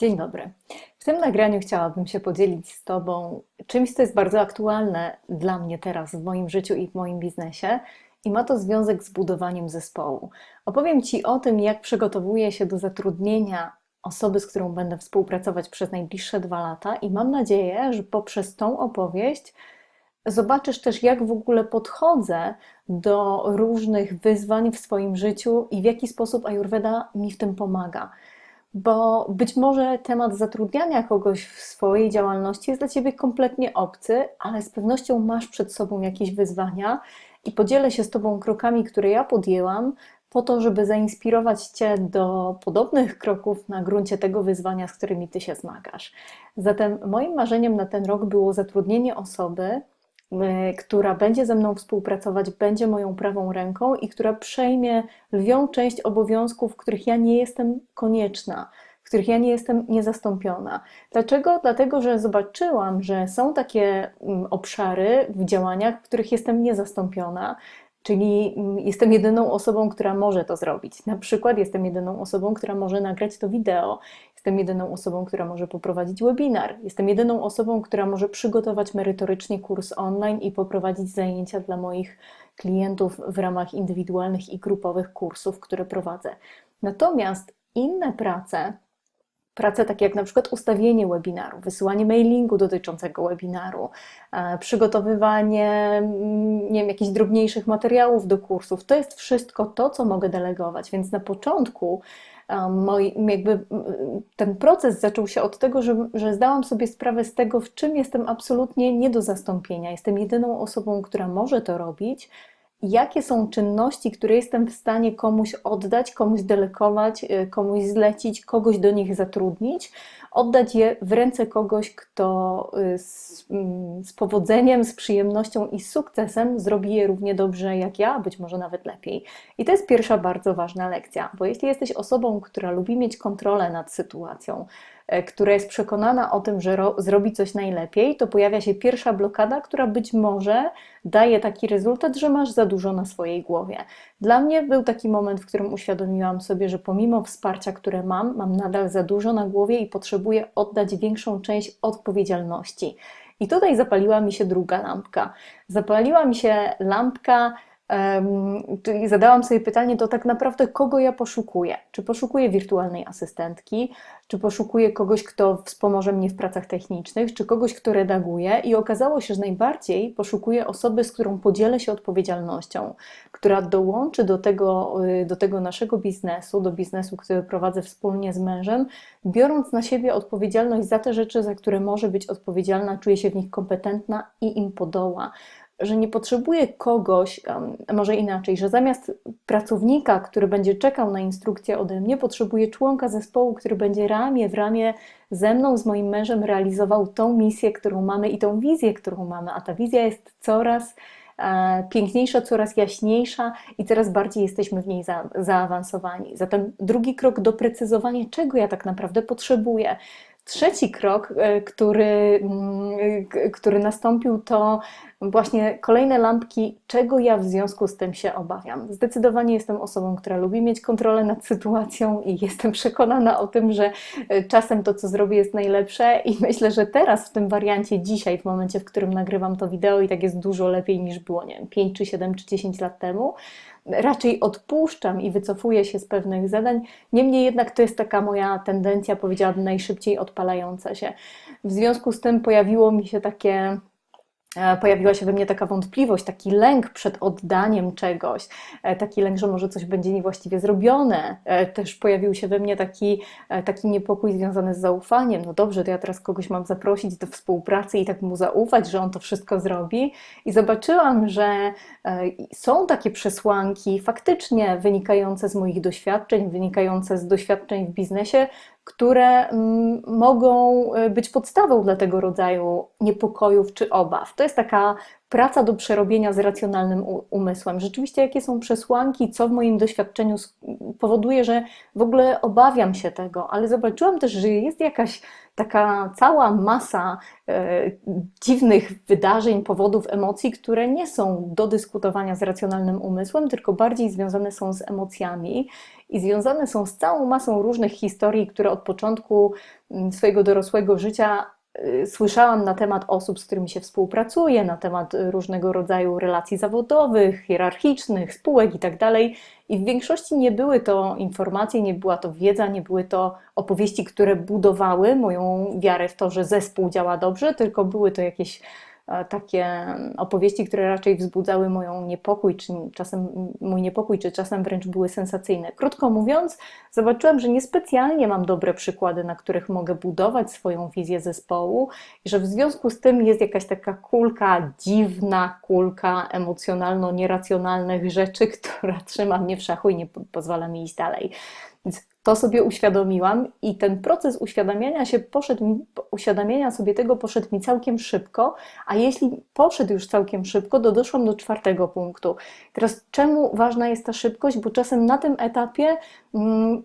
Dzień dobry. W tym nagraniu chciałabym się podzielić z Tobą czymś, co jest bardzo aktualne dla mnie teraz w moim życiu i w moim biznesie, i ma to związek z budowaniem zespołu. Opowiem Ci o tym, jak przygotowuję się do zatrudnienia osoby, z którą będę współpracować przez najbliższe dwa lata, i mam nadzieję, że poprzez tą opowieść zobaczysz też, jak w ogóle podchodzę do różnych wyzwań w swoim życiu i w jaki sposób Ayurveda mi w tym pomaga bo być może temat zatrudniania kogoś w swojej działalności jest dla ciebie kompletnie obcy, ale z pewnością masz przed sobą jakieś wyzwania i podzielę się z tobą krokami, które ja podjęłam, po to, żeby zainspirować cię do podobnych kroków na gruncie tego wyzwania, z którymi ty się zmagasz. Zatem moim marzeniem na ten rok było zatrudnienie osoby, która będzie ze mną współpracować, będzie moją prawą ręką i która przejmie lwią część obowiązków, w których ja nie jestem konieczna, w których ja nie jestem niezastąpiona. Dlaczego? Dlatego, że zobaczyłam, że są takie mm, obszary w działaniach, w których jestem niezastąpiona. Czyli mm, jestem jedyną osobą, która może to zrobić. Na przykład jestem jedyną osobą, która może nagrać to wideo. Jestem jedyną osobą, która może poprowadzić webinar. Jestem jedyną osobą, która może przygotować merytorycznie kurs online i poprowadzić zajęcia dla moich klientów w ramach indywidualnych i grupowych kursów, które prowadzę. Natomiast inne prace, prace takie jak na przykład ustawienie webinaru, wysyłanie mailingu dotyczącego webinaru, e, przygotowywanie mm, nie wiem, jakichś drobniejszych materiałów do kursów, to jest wszystko to, co mogę delegować. Więc na początku moi, jakby ten proces zaczął się od tego, że, że zdałam sobie sprawę z tego, w czym jestem absolutnie nie do zastąpienia. Jestem jedyną osobą, która może to robić. Jakie są czynności, które jestem w stanie komuś oddać, komuś delegować, y, komuś zlecić, kogoś do nich zatrudnić, oddać je w ręce kogoś, kto y, z, mm, z, powodzeniem, z przyjemnością i z sukcesem zrobi je równie dobrze jak ja, być może nawet lepiej. I to jest pierwsza bardzo ważna lekcja, bo jeśli jesteś osobą, która lubi mieć kontrolę nad sytuacją, która jest przekonana o tym, że ro, zrobi coś najlepiej, to pojawia się pierwsza blokada, która być może daje taki rezultat, że masz za dużo na swojej głowie. Dla mnie był taki moment, w którym uświadomiłam sobie, że pomimo wsparcia, które mam, mam nadal za dużo na głowie i potrzebuję oddać większą część odpowiedzialności. I tutaj zapaliła mi się druga lampka. Zapaliła mi się lampka Czyli zadałam sobie pytanie, to tak naprawdę kogo ja poszukuję? Czy poszukuję wirtualnej asystentki, czy poszukuję kogoś, kto wspomoże mnie w pracach technicznych, czy kogoś, kto redaguje? I okazało się, że najbardziej poszukuję osoby, z którą podzielę się odpowiedzialnością, która dołączy do tego, y, do tego naszego biznesu, do biznesu, który prowadzę wspólnie z mężem, biorąc na siebie odpowiedzialność za te rzeczy, za które może być odpowiedzialna, czuje się w nich kompetentna i im podoła że nie potrzebuję kogoś, może inaczej, że zamiast pracownika, który będzie czekał na instrukcję ode mnie, potrzebuję członka zespołu, który będzie ramię w ramię ze mną, z moim mężem realizował tą misję, którą mamy i tą wizję, którą mamy, a ta wizja jest coraz e, piękniejsza, coraz jaśniejsza i coraz bardziej jesteśmy w niej za, zaawansowani. Zatem drugi krok doprecyzowanie, czego ja tak naprawdę potrzebuję. Trzeci krok, e, który, mm, który nastąpił, to właśnie kolejne lampki, czego ja w związku z tym się obawiam. Zdecydowanie jestem osobą, która lubi mieć kontrolę nad sytuacją i jestem przekonana o tym, że e, czasem to, co zrobię, jest najlepsze i myślę, że teraz w tym wariancie, dzisiaj, w momencie, w którym nagrywam to wideo i tak jest dużo lepiej niż było, nie wiem, 5 czy 7 czy 10 lat temu, raczej odpuszczam i wycofuję się z pewnych zadań. Niemniej jednak to jest taka moja tendencja, powiedziałabym, najszybciej odpalająca się. W związku z tym pojawiło mi się takie pojawiła się we mnie taka wątpliwość, taki lęk przed oddaniem czegoś, e, taki lęk, że może coś będzie niewłaściwie zrobione. E, też pojawił się we mnie taki, taki niepokój związany z zaufaniem. No dobrze, to ja teraz kogoś mam zaprosić do współpracy i tak mu zaufać, że on to wszystko zrobi. I zobaczyłam, że są takie przesłanki faktycznie wynikające z moich doświadczeń, wynikające z doświadczeń w biznesie, które mm, mogą e, być podstawą dla tego rodzaju niepokojów czy obaw. To jest taka praca do przerobienia z racjonalnym umysłem. Rzeczywiście, jakie są przesłanki, co w moim doświadczeniu powoduje, że w ogóle obawiam się tego, ale zobaczyłam też, że jest jakaś taka cała masa e, dziwnych wydarzeń, powodów, emocji, które nie są do dyskutowania z racjonalnym umysłem, tylko bardziej związane są z emocjami i związane są z całą masą różnych historii, które od początku mm, swojego dorosłego życia słyszałam na temat osób, z którymi się współpracuje, na temat różnego rodzaju relacji zawodowych, hierarchicznych, spółek itd. Tak I w większości nie były to informacje, nie była to wiedza, nie były to opowieści, które budowały moją wiarę w to, że zespół działa dobrze, tylko były to jakieś takie opowieści, które raczej wzbudzały moją niepokój, czy czasem mój niepokój, czy czasem wręcz były sensacyjne. Krótko mówiąc, zobaczyłam, że niespecjalnie mam dobre przykłady, na których mogę budować swoją wizję zespołu i że w związku z tym jest jakaś taka kulka, dziwna kulka emocjonalno-nieracjonalnych rzeczy, która trzyma mnie w szachu i nie pozwala mi iść dalej. Więc to sobie uświadomiłam i ten proces uświadamiania się poszedł mi, uświadamiania sobie tego poszedł mi całkiem szybko, a jeśli poszedł już całkiem szybko, to doszłam do czwartego punktu. Teraz czemu ważna jest ta szybkość? Bo czasem na tym etapie mm,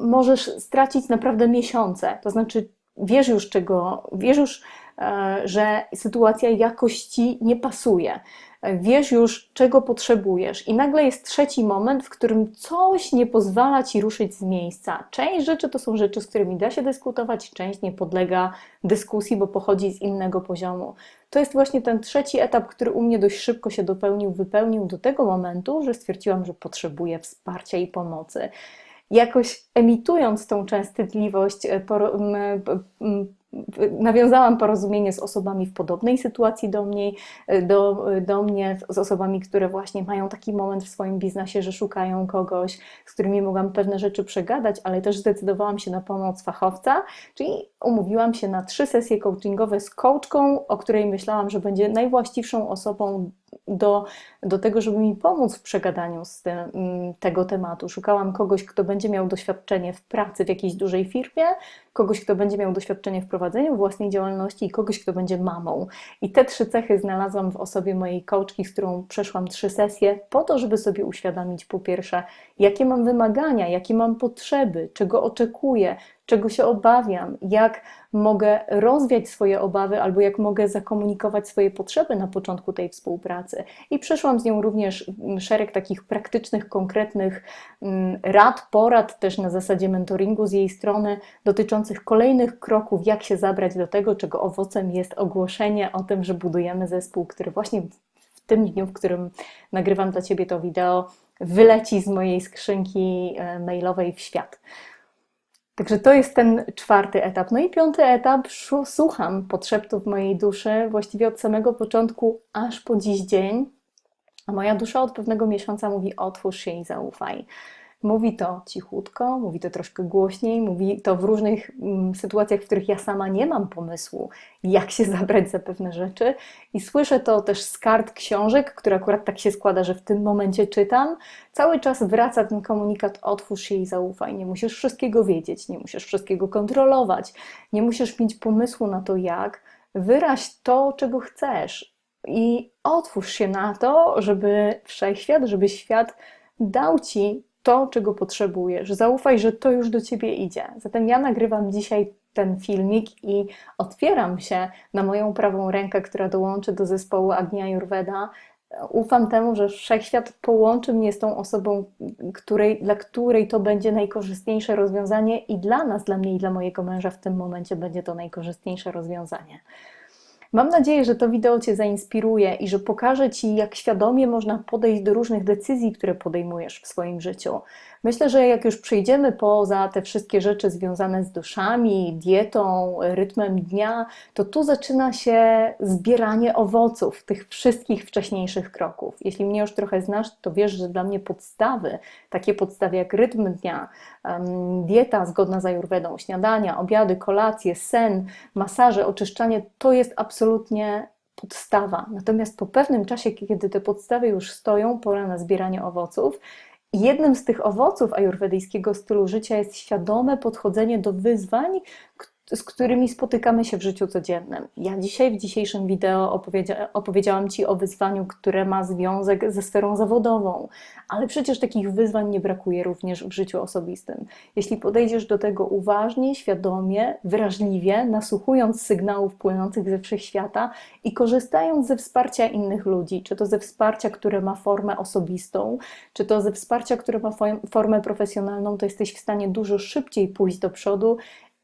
możesz stracić naprawdę miesiące. To znaczy wiesz już czego, wiesz już, e, że sytuacja jakości nie pasuje wiesz już, czego potrzebujesz, i nagle jest trzeci moment, w którym coś nie pozwala ci ruszyć z miejsca. Część rzeczy to są rzeczy, z którymi da się dyskutować, część nie podlega dyskusji, bo pochodzi z innego poziomu. To jest właśnie ten trzeci etap, który u mnie dość szybko się dopełnił, wypełnił do tego momentu, że stwierdziłam, że potrzebuję wsparcia i pomocy jakoś emitując tą częstotliwość, e, nawiązałam porozumienie z osobami w podobnej sytuacji do mnie, do, do mnie, z osobami, które właśnie mają taki moment w swoim biznesie, że szukają kogoś, z którymi mogłam pewne rzeczy przegadać, ale też zdecydowałam się na pomoc fachowca, czyli umówiłam się na trzy sesje coachingowe z coachką, o której myślałam, że będzie najwłaściwszą osobą do, do tego, żeby mi pomóc w przegadaniu z tym, mm, tego tematu. Szukałam kogoś, kto będzie miał doświadczenie w pracy w jakiejś dużej firmie, kogoś, kto będzie miał doświadczenie w prowadzeniu własnej działalności i kogoś, kto będzie mamą. I te trzy cechy znalazłam w osobie mojej coachki, z którą przeszłam trzy sesje, po to, żeby sobie uświadomić po pierwsze, jakie mam wymagania, jakie mam potrzeby, czego oczekuję, czego się obawiam, jak mogę rozwiać swoje obawy albo jak mogę zakomunikować swoje potrzeby na początku tej współpracy. I przeszłam z nią również szereg takich praktycznych, konkretnych mm, rad, porad też na zasadzie mentoringu z jej strony dotyczących kolejnych kroków, jak się zabrać do tego, czego owocem jest ogłoszenie o tym, że budujemy zespół, który właśnie w tym dniu, w którym nagrywam dla Ciebie to wideo, wyleci z mojej skrzynki e, mailowej w świat. Także to jest ten czwarty etap. No i piąty etap, słucham podszeptów mojej duszy właściwie od samego początku aż po dziś dzień. A moja dusza od pewnego miesiąca mówi: otwórz się i zaufaj. Mówi to cichutko, mówi to troszkę głośniej, mówi to w różnych mm, sytuacjach, w których ja sama nie mam pomysłu, jak się zabrać za pewne rzeczy. I słyszę to też z kart książek, które akurat tak się składa, że w tym momencie czytam. Cały czas wraca ten komunikat: otwórz się i zaufaj. Nie musisz wszystkiego wiedzieć, nie musisz wszystkiego kontrolować, nie musisz mieć pomysłu na to, jak. Wyraź to, czego chcesz. I otwórz się na to, żeby wszechświat, żeby świat dał ci to, czego potrzebujesz. Zaufaj, że to już do ciebie idzie. Zatem ja nagrywam dzisiaj ten filmik i otwieram się na moją prawą rękę, która dołączy do zespołu Agnia Jurweda. Ufam temu, że wszechświat połączy mnie z tą osobą, której, dla której to będzie najkorzystniejsze rozwiązanie i dla nas, dla mnie i dla mojego męża w tym momencie będzie to najkorzystniejsze rozwiązanie. Mam nadzieję, że to wideo Cię zainspiruje i że pokaże Ci, jak świadomie można podejść do różnych decyzji, które podejmujesz w swoim życiu. Myślę, że jak już przejdziemy poza te wszystkie rzeczy związane z duszami, dietą, rytmem dnia, to tu zaczyna się zbieranie owoców tych wszystkich wcześniejszych kroków. Jeśli mnie już trochę znasz, to wiesz, że dla mnie podstawy, takie podstawy jak rytm dnia, dieta zgodna z ajurwedą, śniadania, obiady, kolacje, sen, masaże, oczyszczanie, to jest absolutnie podstawa. Natomiast po pewnym czasie, kiedy te podstawy już stoją, pora na zbieranie owoców. Jednym z tych owoców ajurwedyjskiego stylu życia jest świadome podchodzenie do wyzwań, z którymi spotykamy się w życiu codziennym. Ja dzisiaj w dzisiejszym wideo opowiedzia opowiedziałam Ci o wyzwaniu, które ma związek ze sferą zawodową, ale przecież takich wyzwań nie brakuje również w życiu osobistym. Jeśli podejdziesz do tego uważnie, świadomie, wrażliwie, nasłuchując sygnałów płynących ze wszechświata i korzystając ze wsparcia innych ludzi, czy to ze wsparcia, które ma formę osobistą, czy to ze wsparcia, które ma formę profesjonalną, to jesteś w stanie dużo szybciej pójść do przodu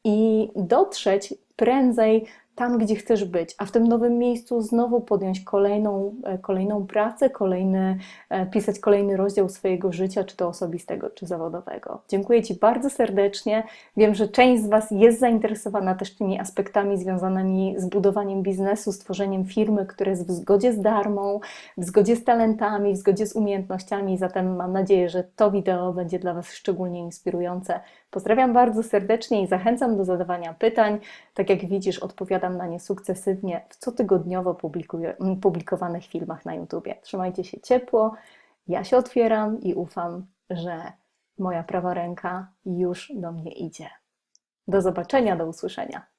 i dotrzeć prędzej tam, gdzie chcesz być, a w tym nowym miejscu znowu podjąć kolejną, e, kolejną pracę, kolejny, e, pisać kolejny rozdział swojego życia, czy to osobistego, czy zawodowego. Dziękuję Ci bardzo serdecznie. Wiem, że część z Was jest zainteresowana też tymi aspektami związanymi z budowaniem biznesu, stworzeniem firmy, która jest w zgodzie z darmą, w zgodzie z talentami, w zgodzie z umiejętnościami. Zatem mam nadzieję, że to wideo będzie dla Was szczególnie inspirujące. Pozdrawiam bardzo serdecznie i zachęcam do zadawania pytań. Tak jak widzisz, odpowiadam na nie sukcesywnie w cotygodniowo publikowanych filmach na YouTube. Trzymajcie się ciepło. Ja się otwieram i ufam, że moja prawa ręka już do mnie idzie. Do zobaczenia, do usłyszenia.